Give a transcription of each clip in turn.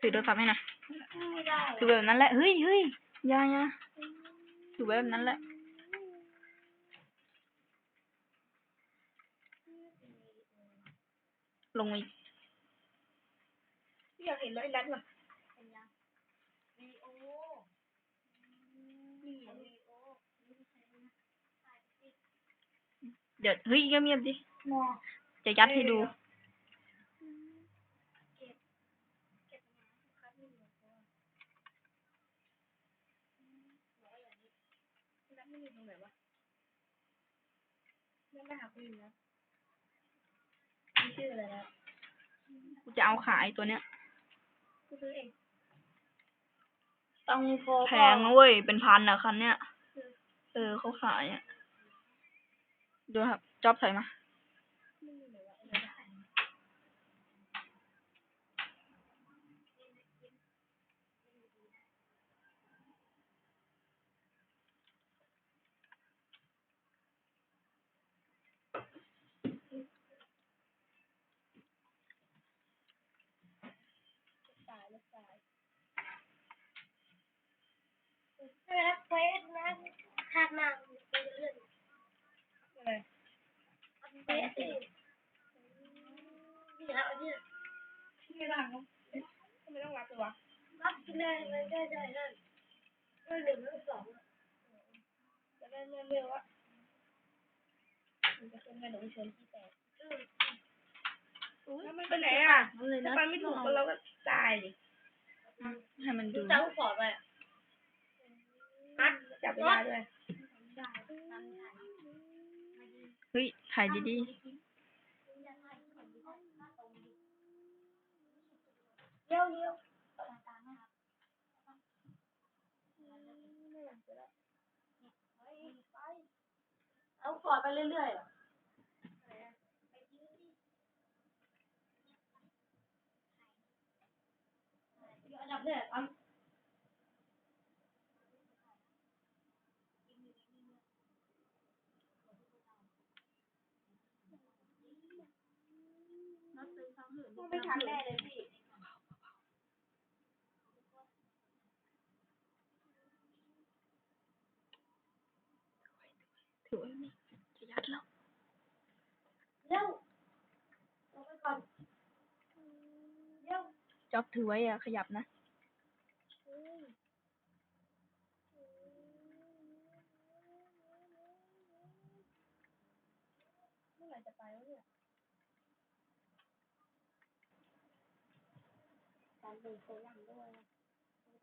ถือโทรศัพท์ให้หน่อยไม่ได้ถือแบบนั้นแหละ เฮ้ยเฮ้ยอยาอยาถือแบบนั้นแหละ ลงมาอีกอยากเห็นร้อยลัดว่ะเป็นยังวีโอนี่วีโอเดี๋ยวเฮ้ยเงียบๆดิมอจะยัดให้ดู ลัดไม่อยู่ตรงไหนวะยังไม่หาคุณอยู่นะมีชื่ออะไรนะกูจะเอาขายตัวเนี้ย กูซื้อเองต้องโฟแพงนะเว้ย เป็นพันอะคันเนี้ย เออเขาขายอะดูครับ จอบใส่มา ตายแล้วตาย เออเฟสนะคาดมากเป็นเรื่องอะไรเฟสสินี่ครับอันนี้ไม่ได้ครับทำไมต้องรับเลยวะรับเลยเลยได้ได้ได้เออหนึ่งแล้วสองจะได้เมื่อเมื่อว่ามันจะขึ้นมาหนูชนที่แตกแล้วมันไปไหนอะนั่นเลยถ้านะไปไม่ถูกก็เราก็ตายดิให้มันดูเจ้าขอไป จับเวลาด้วยเฮ้ยถ่ายดีเลี้ยวเลี้ยวเอาขอไปเรื่อยๆเหรออันดับเนี่ย เอาไม่ทันแน่เลยพี่ถือไว้นี่จะยัดแล้วเร็วเอาไปก่อนเร็วจ็อบถือไว้อะขยับนะเมื่อไหร่จะไปวะเนี่ย ทันเลยโคลังด้วย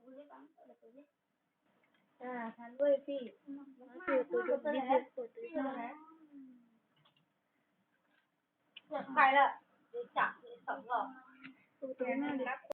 ดูดิบังเปิดดูดิอ่าทันด้วยพี่คือตัวดูนี่